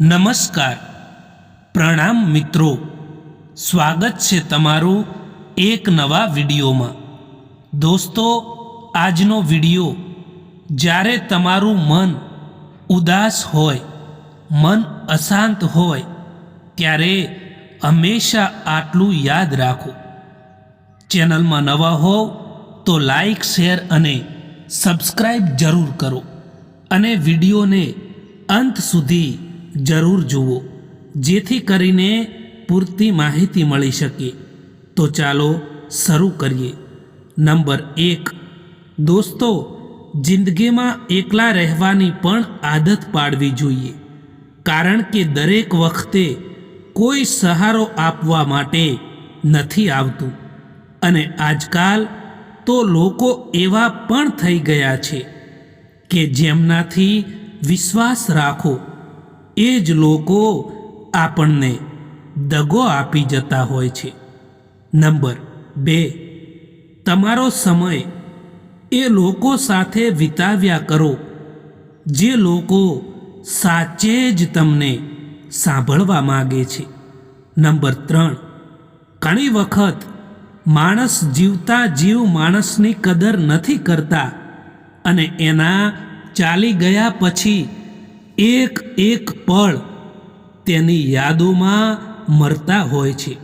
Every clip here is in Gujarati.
નમસ્કાર. પ્રણામ મિત્રો. સ્વાગત છે તમારું એક નવા વિડીયોમાં. દોસ્તો, આજનો વીડિયો, જ્યારે તમારું મન ઉદાસ હોય, મન અશાંત હોય, ત્યારે હંમેશા આટલું યાદ રાખો. ચેનલમાં નવા હોવ તો લાઈક, શેર અને સબસ્ક્રાઈબ જરૂર કરો. અને વિડીયોને અંત સુધી જરૂર જુઓ, જેથી કરીને પૂરતી માહિતી મળી શકે. તો ચાલો શરૂ કરીએ. નંબર એક. દોસ્તો, જિંદગીમાં એકલા રહેવાની પણ આદત પાડવી જોઈએ. કારણ કે દરેક વખતે કોઈ સહારો આપવા માટે નથી આવતું. અને આજકાલ તો લોકો એવા પણ થઈ ગયા છે કે જેમનાથી વિશ્વાસ રાખો. એ જ લોકો આપણને દગો આપી જતા હોય છે. નંબર બે, તમારો સમય એ લોકો સાથે વિતાવ્યા કરો, જે લોકો સાચે જ તમને સાંભળવા માગે છે. નંબર ત્રણ, ઘણી વખત માણસ જીવતા જીવ માણસની કદર નથી કરતા અને એના ચાલી ગયા પછી એક એક પળ તેની યાદોમાં મરતા હોય છે.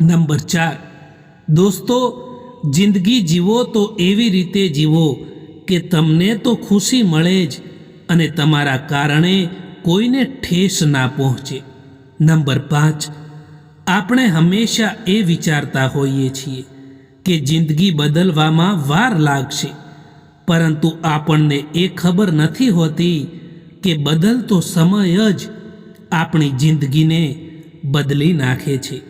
નંબર ચાર, દોસ્તો, જિંદગી જીવો તો એવી રીતે જીવો કે તમને તો ખુશી મળે જ અને તમારા કારણે કોઈને ઠેસ ના પહોંચે. નંબર પાંચ, આપણે હંમેશા એ વિચારતા હોઈએ છીએ કે જિંદગી બદલવામાં વાર લાગશે, પરંતુ આપણને એ ખબર નથી હોતી કે બદલતો સમય જ આપણી જિંદગીને બદલી નાખે છે.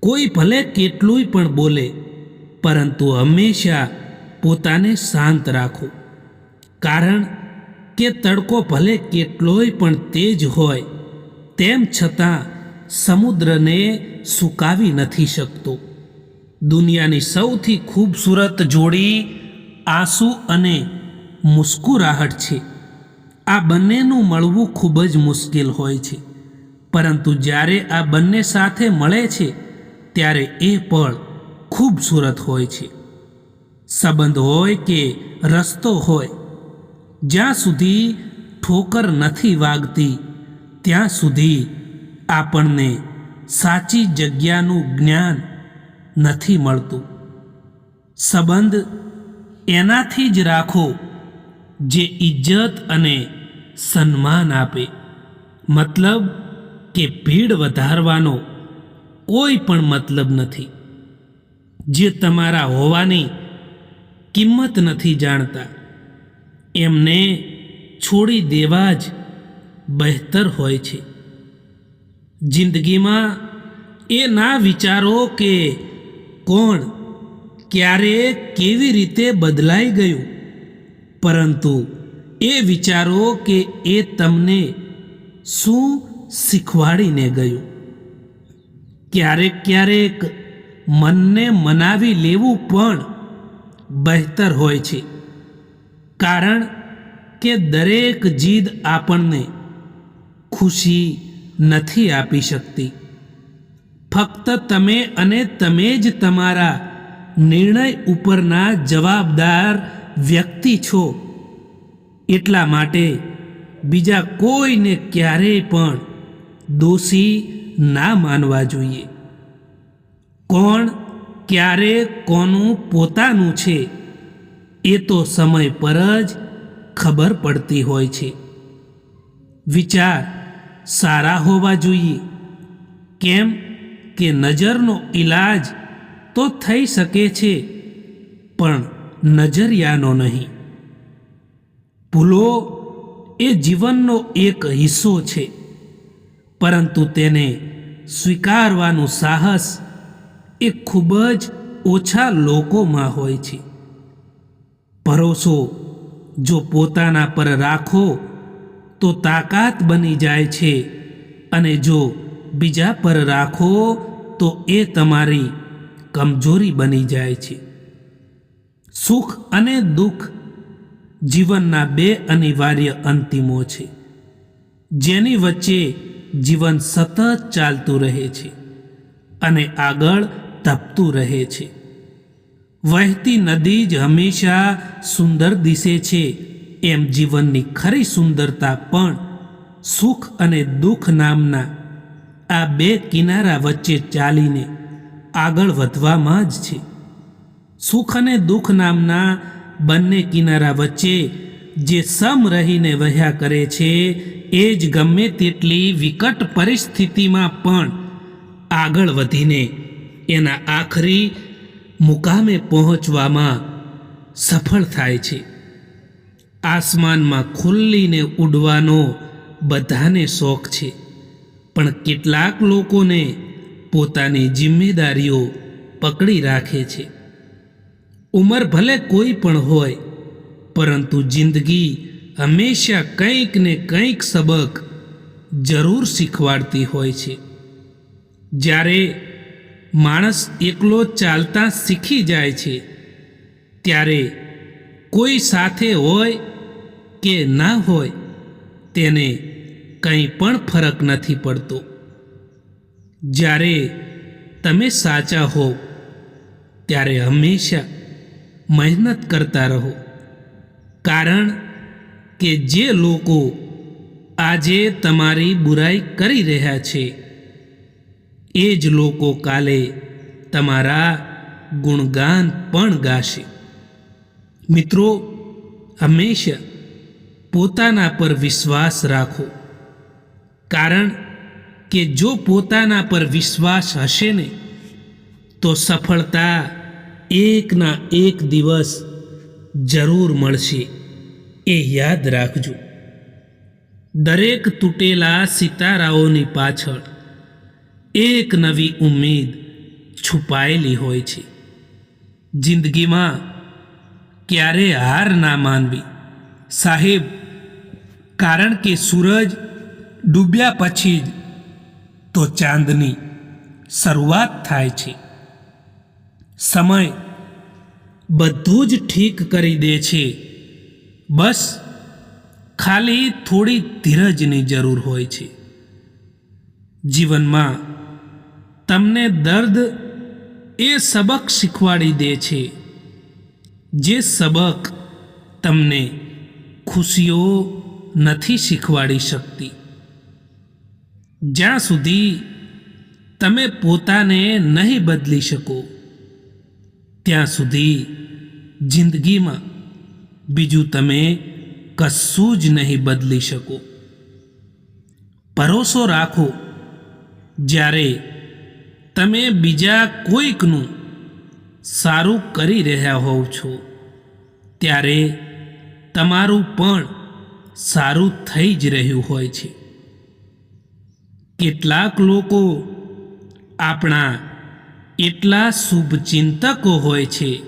કોઈ ભલે કેટલુંય પણ બોલે, પરંતુ હંમેશા પોતાને શાંત રાખો. કારણ કે તડકો ભલે કેટલોય પણ તેજ હોય, તેમ છતાં સમુદ્રને સુકાવી નથી શકતો. દુનિયાની સૌથી ખૂબસૂરત જોડી આંસુ અને મુસ્કુરાહટ છે. આ બંનેનું મળવું ખૂબ જ મુશ્કેલ હોય છે. પરંતુ જ્યારે આ બંને સાથે મળે છે, ત્યારે એ પળ ખૂબસૂરત હોય છે. સંબંધ હોય કે રસ્તો હોય, જ્યાં સુધી ઠોકર નથી વાગતી, ત્યાં સુધી આપણને સાચી જગ્યાનું જ્ઞાન નથી મળતું. સંબંધ એનાથી જ રાખો જે ઇજ્જત અને સન્માન આપે. મતલબ કે ભીડ વધારવાનો કોઈ પણ મતલબ નથી. જે તમારા હોવાની કિંમત નથી જાણતા. એમને છોડી દેવા જ બહેતર હોય છે. જિંદગીમાં એ ના વિચારો કે કોણ ક્યારે કેવી રીતે બદલાઈ ગયું. પરંતુ એ વિચારો કે એ તમને શું શીખવાડીને ગયું? ક્યારેક ક્યારેક મનને મનાવી લેવું પણ બહેતર હોય છે. કારણ કે દરેક જીદ આપણને ખુશી નથી આપી શકતી. ફક્ત તમે અને તમે જ તમારા નિર્ણય ઉપરના જવાબદાર વ્યક્તિ છો, એટલા માટે બીજા કોઈને ક્યારેય પણ દોષી ના માનવા જોઈએ. કોણ ક્યારે કોનું પોતાનું છે, એ તો સમય પર જ ખબર પડતી હોય છે. વિચાર સારા હોવા જોઈએ. કેમ કે નજરનો ઈલાજ તો થઈ શકે છે, પણ નજરિયાનો નહીં. ભૂલો એ જીવનનો એક હિસ્સો છે, પરંતુ તેને સ્વીકારવાનું સાહસ એ ખૂબ જ ઓછા લોકોમાં હોય છે. ભરોસો જો પોતાના પર રાખો, તો તાકાત બની જાય છે, અને જો બીજા પર રાખો, તો એ તમારી કમજોરી બની જાય છે. સુખ અને દુઃખ જીવનના બે અનિવાર્ય અંતિમો છે, જેની વચ્ચે જીવન સતત ચાલતું રહે છે અને આગળ તપતું રહે છે. વહેતી નદી જ હંમેશા સુંદર દિશે છે, એમ જીવનની ખરી સુંદરતા પણ સુખ અને દુઃખ નામના આ બે કિનારા વચ્ચે ચાલીને આગળ વધવામાં જ છે. સુખ અને દુઃખ નામના બંને કિનારા વચ્ચે જે સમ રહીને વહ્યા કરે છે, એ જ ગમે તેટલી વિકટ પરિસ્થિતિમાં પણ આગળ વધીને એના આખરી મુકામે પહોંચવામાં સફળ થાય છે. આસમાનમાં ખુલ્લીને ઉડવાનો બધાને શોખ છે, પણ કેટલાક લોકોને પોતાની જિમ્મેદારીઓ પકડી રાખે છે. ઉંમર ભલે કોઈ પણ હોય, પરંતુ જિંદગી હંમેશા કંઈક ને કંઈક સબક જરૂર શીખવાડતી હોય છે. જ્યારે માણસ એકલો ચાલતા શીખી જાય છે, ત્યારે કોઈ સાથે હોય કે ના હોય, તેને કંઈ પણ ફરક નથી પડતો. જ્યારે તમે સાચા હો ત્યારે હંમેશા મહેનત કરતા રહો. કારણ કે જે લોકો આજે તમારી બુરાઈ કરી રહ્યા છે, એ જ લોકો કાલે તમારા ગુણગાન પણ ગાશે. મિત્રો, હંમેશા પોતાના પર વિશ્વાસ રાખો. કારણ કે જો પોતાના પર વિશ્વાસ હશે ને, તો સફળતા એકના એક દિવસ જરૂર મળશે એ યાદ રાખજો. દરેક તૂટેલા સિતારાઓની પાછળ એક નવી ઉમેદ છુપાયેલી હોય છે. જિંદગીમાં ક્યારે હાર ના માનવી? સાહેબ, કારણ કે સૂરજ ડૂબ્યા પછી જ તો ચાંદની શરૂઆત થાય છે. સમય બધું જ ઠીક કરી દે છે. બસ ખાલી થોડી ધીરજની જરૂર હોય છે. જીવનમાં તમને દર્દ એ સબક શીખવાડી દે છે. જે સબક તમને ખુશીઓ નથી શીખવાડી શકતી. જ્યાં સુધી તમે પોતાને નહીં બદલી શકો. ત્યાં સુધી જિંદગીમાં બીજું તમે કશું જ નહીં બદલી શકો. ભરોસો રાખો, જ્યારે તમે બીજા કોઈકનું સારું કરી રહ્યા હોવ છો, ત્યારે તમારું પણ સારું થઈ જ રહ્યું હોય છે. કેટલાક લોકો આપણા એટલા શુભચિંતકો હોય છે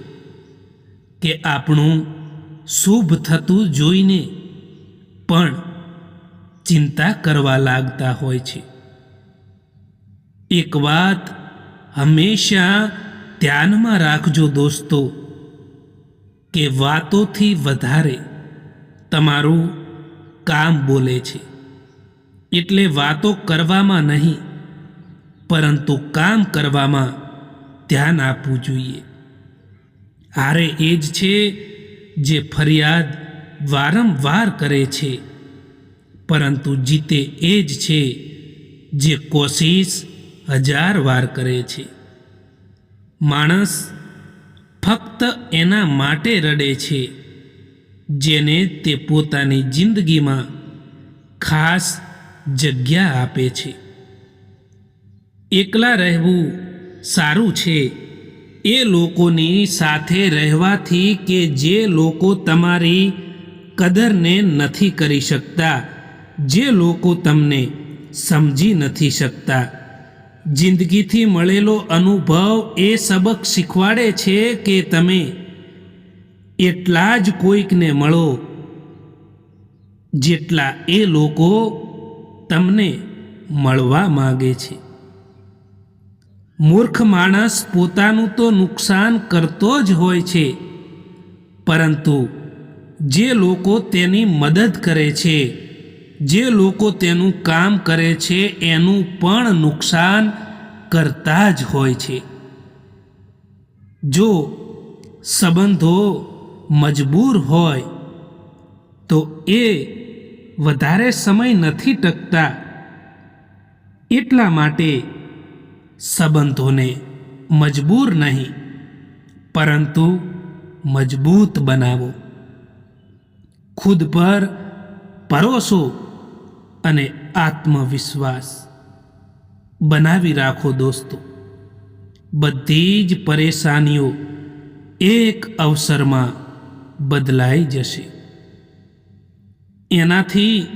કે આપણું શુભ થતું જોઈને પણ ચિંતા કરવા લાગતા હોય છે. એક વાત હંમેશા ધ્યાનમાં રાખજો દોસ્તો કે વાતોથી વધારે તમારું કામ બોલે છે. એટલે વાતો કરવામાં નહીં, પરંતુ કામ કરવામાં ધ્યાન આપવું જોઈએ. હારે એ જ છે જે ફરિયાદ વારંવાર કરે છે. પરંતુ જીતે એ જ છે જે કોશિશ હજાર વાર કરે છે. માણસ ફક્ત એના માટે રડે છે, જેને તે પોતાની જિંદગીમાં ખાસ જગ્યા આપે છે. એકલા રહેવું સારું છે. એ લોકોની સાથે રહેવાથી કે જે લોકો તમારી કદરને નથી કરી શકતા, જે લોકો તમને સમજી નથી શકતા. જિંદગીથી મળેલો અનુભવ એ સબક શીખવાડે છે કે તમે એટલા જ કોઈકને મળો જેટલા એ લોકો તમને મળવા માગે છે. મૂર્ખ માણસ પોતાનું તો નુકસાન કરતો જ હોય છે. પરંતુ જે લોકો તેની મદદ કરે છે, જે લોકો તેનું કામ કરે છે, એનું પણ નુકસાન કરતા જ હોય છે. જો સંબંધો મજબૂર હોય, તો એ વધારે સમય નથી ટકતા. એટલા માટે સંબંધોને મજબૂર નહીં, પરંતુ મજબૂત બનાવો. ખુદ પર ભરોસો અને આત્મવિશ્વાસ બનાવી રાખો દોસ્તો. બધી જ પરેશાનીઓ એક અવસરમાં બદલાઈ જશે. એનાથી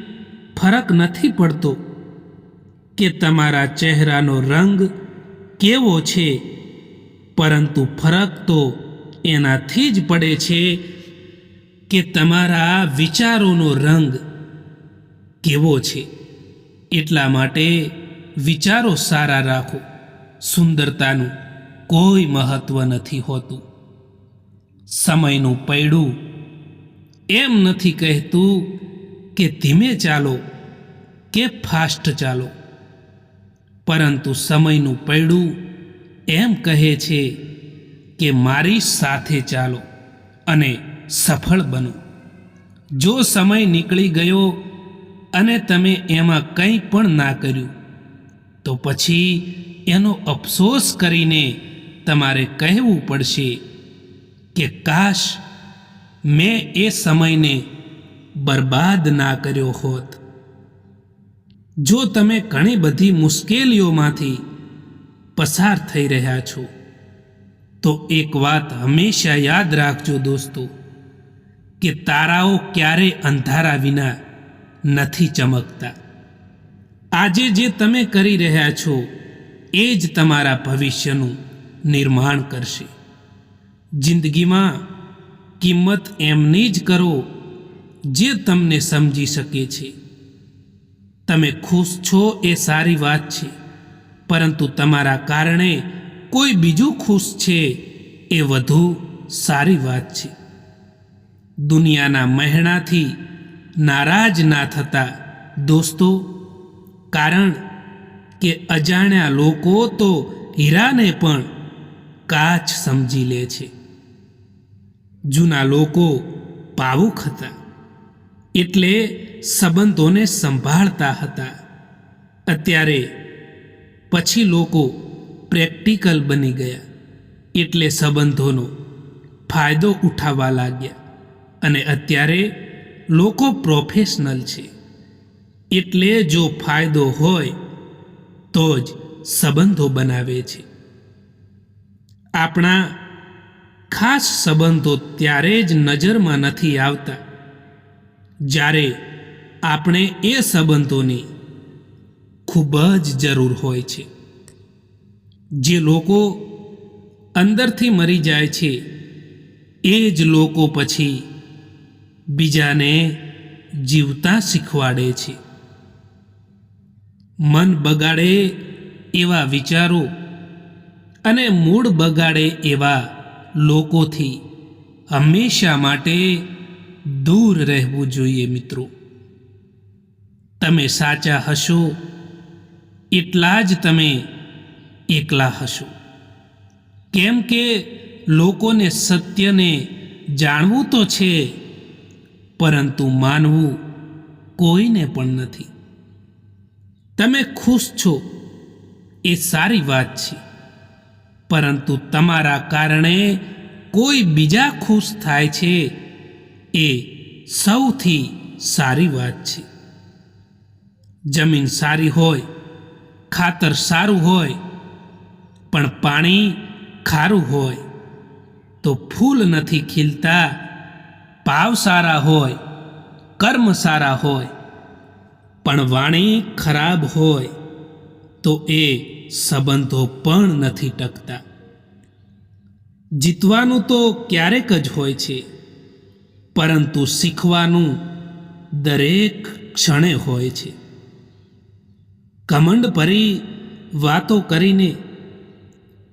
ફરક નથી પડતો કે તમારા ચહેરાનો રંગ કેવો છે? પરંતુ ફરક તો એનાથી જ પડે છે કે તમારા વિચારોનો રંગ કેવો છે. એટલા માટે વિચારો સારા રાખો. સુંદરતાનું કોઈ મહત્વ નથી હોતું. સમયનું પૈડું એમ નથી કહેતું કે ધીમે ચાલો કે ફાસ્ટ ચાલો. પરંતુ સમયનું પૈડું એમ કહે છે કે મારી સાથે ચાલો અને સફળ બનો. જો સમય નીકળી ગયો અને તમે એમાં કંઈ પણ ના કર્યું, તો પછી એનો અફસોસ કરીને તમારે કહેવું પડશે કે કાશ મેં એ સમયને બરબાદ ના કર્યો હોત. જો તમે ઘણી બધી મુશ્કેલીઓમાંથી પસાર થઈ રહ્યા છો, તો એક વાત હંમેશા યાદ રાખજો દોસ્તો, કે તારાઓ ક્યારે અંધારા વિના નથી ચમકતા. આજે જે તમે કરી રહ્યા છો, એ જ તમારા ભવિષ્યનું નિર્માણ કરશે. જિંદગીમાં કિંમત એમની જ કરો, જે તમને સમજી શકે છે. તમે ખુશ છો એ સારી વાત છે. પરંતુ તમારા કારણે કોઈ બીજું ખુશ છે એ વધુ સારી વાત છે. દુનિયાના મહેણાથી નારાજ ના થતા દોસ્તો, કારણ કે અજાણ્યા લોકો તો હીરાને પણ કાચ સમજી લે છે. જૂના લોકો ભાવુક હતા. એટલે સંબંધોને સંભાળતા હતા. અત્યારે પછી લોકો પ્રેક્ટિકલ બની ગયા એટલે સંબંધોનો ફાયદો ઉઠાવવા લાગ્યા. અને અત્યારે લોકો પ્રોફેશનલ છે. એટલે જો ફાયદો હોય તો જ સંબંધો બનાવે છે. આપણા ખાસ સંબંધો ત્યારે જ નજરમાં નથી આવતા. જ્યારે આપણે એ સંબંધોની ખૂબ જ જરૂર હોય છે. જે લોકો અંદરથી મરી જાય છે, એ જ લોકો પછી બીજાને જીવતા શીખવાડે છે. મન બગાડે એવા વિચારો અને મૂડ બગાડે એવા લોકોથી હંમેશા માટે દૂર રહેવું જોઈએ મિત્રો. તમે સાચા હશો, એટલા જ તમે એકલા હશો. કેમ કે લોકોને સત્યને જાણવું તો છે, પરંતુ માનવું કોઈને પણ નથી. તમે ખુશ છો, એ સારી વાત છે. પરંતુ તમારા કારણે કોઈ બીજા ખુશ થાય છે એ સૌથી સારી વાત છે. જમીન સારી હોય, ખાતર સારું હોય, પણ પાણી ખારું હોય, તો ફૂલ નથી ખીલતા, પાવ સારા હોય, કર્મ સારા હોય, પણ વાણી ખરાબ હોય, તો એ સંબંધો પણ નથી ટકતા. જીતવાનું તો ક્યારેક જ હોય છે. પરંતુ શીખવાનું દરેક ક્ષણે હોય છે. કમંડ ભરી વાતો કરીને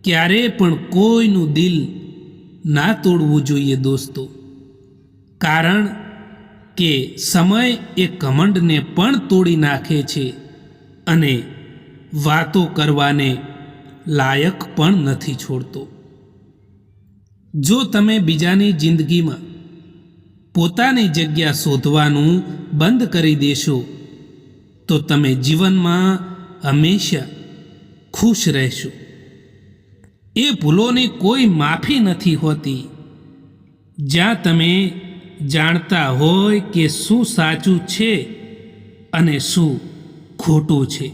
ક્યારે પણ કોઈનું દિલ ના તોડવું જોઈએ દોસ્તો. કારણ કે સમય એ કમંડને પણ તોડી નાખે છે અને વાતો કરવાને લાયક પણ નથી છોડતો. જો તમે બીજાની જિંદગીમાં પોતાની જગ્યા શોધવાનું બંધ કરી દેશો. તો તમે જીવનમાં હંમેશા ખુશ રહેશો. એ ભૂલોની કોઈ માફી નથી હોતી. જ્યાં તમે જાણતા હોય કે શું સાચું છે અને શું ખોટું છે.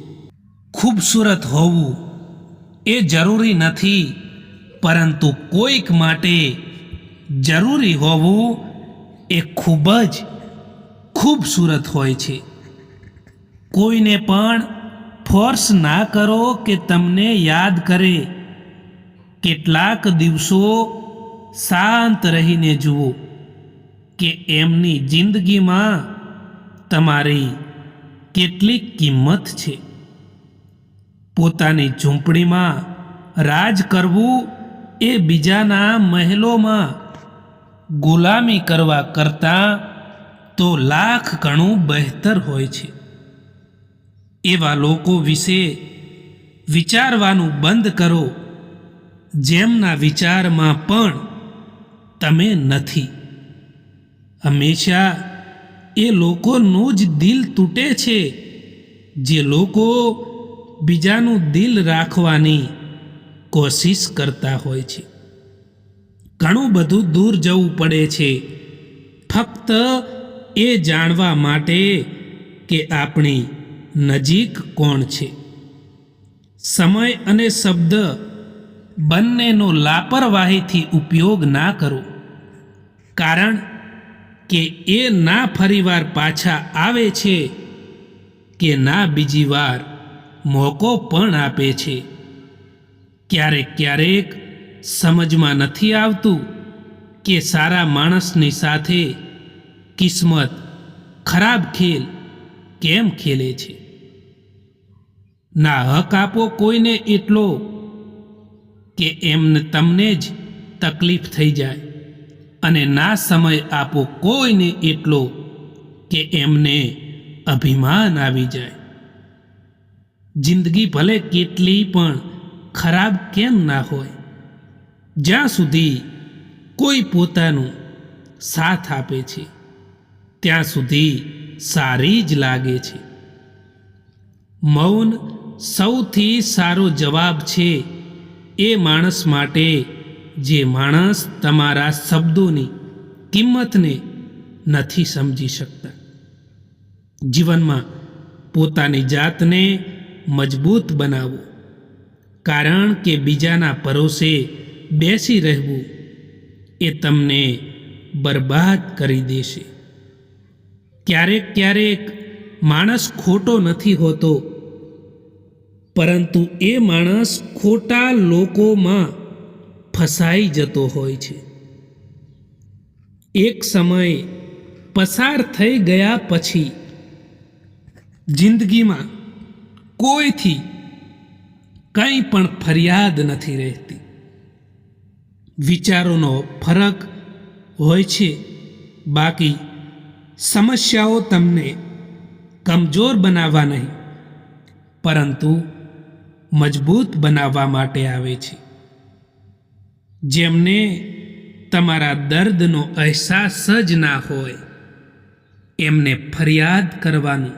ખૂબસૂરત હોવું એ જરૂરી નથી, પરંતુ કોઈક માટે જરૂરી હોવું એ ખૂબ જ ખૂબસૂરત હોય છે. કોઈને પણ ફોર્સ ના કરો કે તમને યાદ કરે. કેટલાક દિવસો શાંત રહીને જુઓ કે એમની જિંદગીમાં તમારી કેટલી કિંમત છે. પોતાની ઝૂંપડીમાં રાજ કરવું એ બીજાના મહેલોમાં ગુલામી કરવા કરતાં તો લાખ ગણું બહેતર હોય છે. એવા લોકો વિશે વિચારવાનું બંધ કરો. જેમના વિચારમાં પણ તમે નથી. હંમેશા એ લોકોનું જ દિલ તૂટે છે, જે લોકો બીજાનું દિલ રાખવાની કોશિશ કરતા હોય છે. ઘણું બધું દૂર જવું પડે છે. ફક્ત એ જાણવા માટે કે આપણી નજીક કોણ છે. સમય અને શબ્દ બંનેનો લાપરવાહીથી ઉપયોગ ના કરો. કારણ કે એ ના ફરીવાર પાછા આવે છે કે ના બીજી વાર મોકો પણ આપે છે. ક્યારેક ક્યારેક સમજમાં નથી આવતું કે સારા માણસની સાથે કિસ્મત ખરાબ ખેલ કેમ ખેલે છે? ના હક આપો કોઈને એટલો કે એમને તમને જ તકલીફ થઈ જાય. અને ના સમય આપો કોઈને એટલો કે એમને અભિમાન આવી જાય. જિંદગી ભલે કેટલી પણ ખરાબ કેમ ના હોય જ્યાં સુધી કોઈ પોતાનું સાથ આપે છે, ત્યાં સુધી સારી જ લાગે છે. મૌન સૌથી સારો જવાબ છે એ માણસ માટે જે માણસ તમારા શબ્દોની કિંમતને નથી સમજી શકતા. જીવનમાં પોતાની જાતને મજબૂત બનાવો, કારણ કે બીજાના પરોસે બેસી રહેવું એ તમને બરબાદ કરી દેશે. ક્યારેક ક્યારેક માણસ ખોટો નથી હોતો, પરંતુ એ માણસ ખોટા લોકોમાં ફસાઈ જતો હોય છે. એક સમય પસાર થઈ ગયા પછી જિંદગીમાં કોઈથી કંઈ પણ ફરિયાદ નથી રહેતી. વિચારોનો ફરક હોય છે. બાકી સમસ્યાઓ તમને કમજોર બનાવવા નહીં, પરંતુ મજબૂત બનાવવા માટે આવે છે. જેમને તમારા દર્દનો અહેસાસ જ ના હોય, એમને ફરિયાદ કરવાનું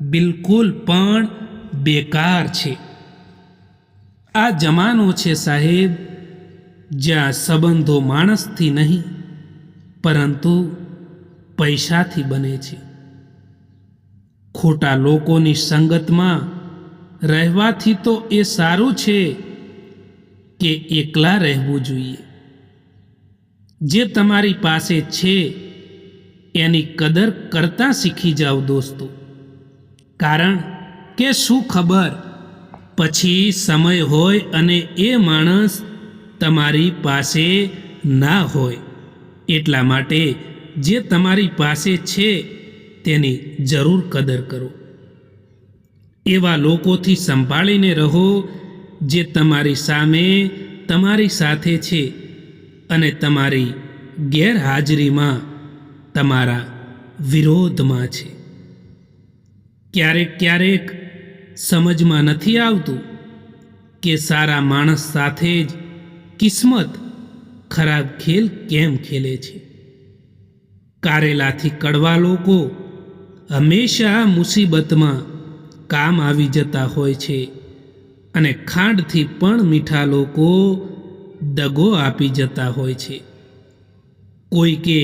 બિલકુલ પણ બેકાર છે. આ જમાનો છે સાહેબ જ્યાં સંબંધો માણસથી નહીં, પરંતુ પૈસાથી બને છે. ખોટા લોકોની સંગતમાં રહેવાથી તો એ સારું છે કે એકલા રહેવું જોઈએ. જે તમારી પાસે છે, એની કદર કરતાં શીખી જાઓ દોસ્તો. કારણ કે શું ખબર? પછી સમય હોય અને એ માણસ તમારી પાસે ના હોય એટલા માટે જે તમારી પાસે છે તેની જરૂર કદર કરો. એવા લોકોથી સંભાળીને રહો જે તમારી સામે તમારી સાથે છે અને તમારી ગેરહાજરીમાં તમારા વિરોધમાં છે. ક્યારેક ક્યારેક સમજમાં નથી આવતું કે સારા માણસ સાથે જ કિસ્મત ખરાબ ખેલ કેમ ખેલે છે? કારેલાથી કડવા લોકો હંમેશા મુસીબતમાં કામ આવી જતા હોય છે અને ખાંડથી પણ મીઠા લોકો દગો આપી જતા હોય છે. કોઈકે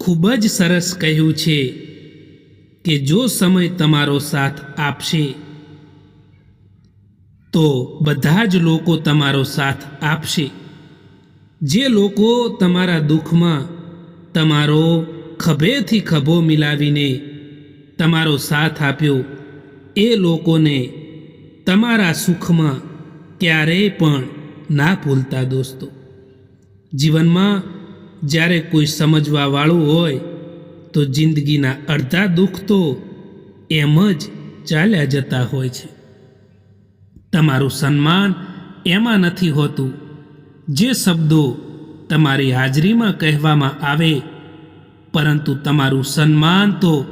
ખૂબ જ સરસ કહ્યું છે કે જો સમય તમારો સાથ આપશે તો બધા જ લોકો તમારો સાથ આપશે. જે લોકો તમારા દુઃખમાં તમારો ખભેથી ખભો મિલાવીને તમારો સાથ આપ્યો, એ લોકોને તમારા સુખમાં ક્યારેય પણ ના ભૂલતા દોસ્તો. જીવનમાં જ્યારે કોઈ સમજવાવાળું હોય, તો જિંદગીના અડધા દુઃખ તો એમ જ ચાલ્યા જતા હોય છે. તમારું સન્માન એમાં નથી હોતું. જે શબ્દો તમારી હાજરીમાં કહેવામાં આવે, પરંતુ તમારું સન્માન તો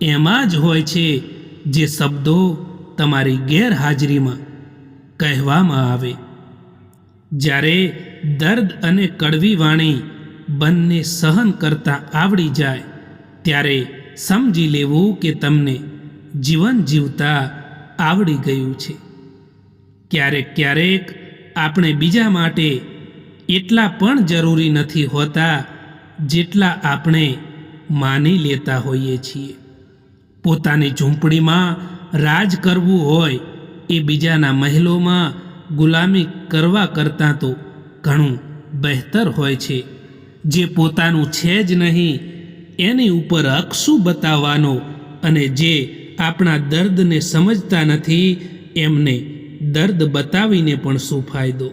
એમાં જ હોય છે જે શબ્દો તમારી ગેરહાજરીમાં કહેવામાં આવે. જ્યારે દર્દ અને કડવી વાણી બંને સહન કરતા આવડી જાય, ત્યારે સમજી લેવું કે તમને જીવન જીવતા આવડી ગયું છે. ક્યારેક ક્યારેક આપણે બીજા માટે એટલા પણ જરૂરી નથી હોતા જેટલા આપણે માની લેતા હોઈએ છીએ. પોતાની ઝૂંપડીમાં રાજ કરવું હોય એ બીજાના મહેલોમાં ગુલામી કરવા કરતાં તો ઘણું બહેતર હોય છે. જે પોતાનું છે જ નહીં, એની ઉપર અક્ષું બતાવવાનો અને જે આપણા દર્દને સમજતા નથી, એમને દર્દ બતાવીને પણ શું ફાયદો?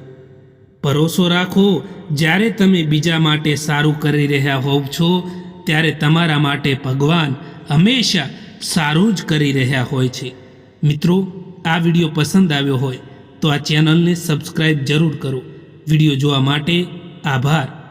ભરોસો રાખો, જ્યારે તમે બીજા માટે સારું કરી રહ્યા હોવ છો, ત્યારે તમારા માટે ભગવાન હંમેશા સારું જ કરી રહ્યા હોય છે. મિત્રો, આ વીડિયો પસંદ આવ્યો હોય, તો આ ચેનલને સબસ્ક્રાઈબ જરૂર કરો. વીડિયો જોવા માટે આભાર.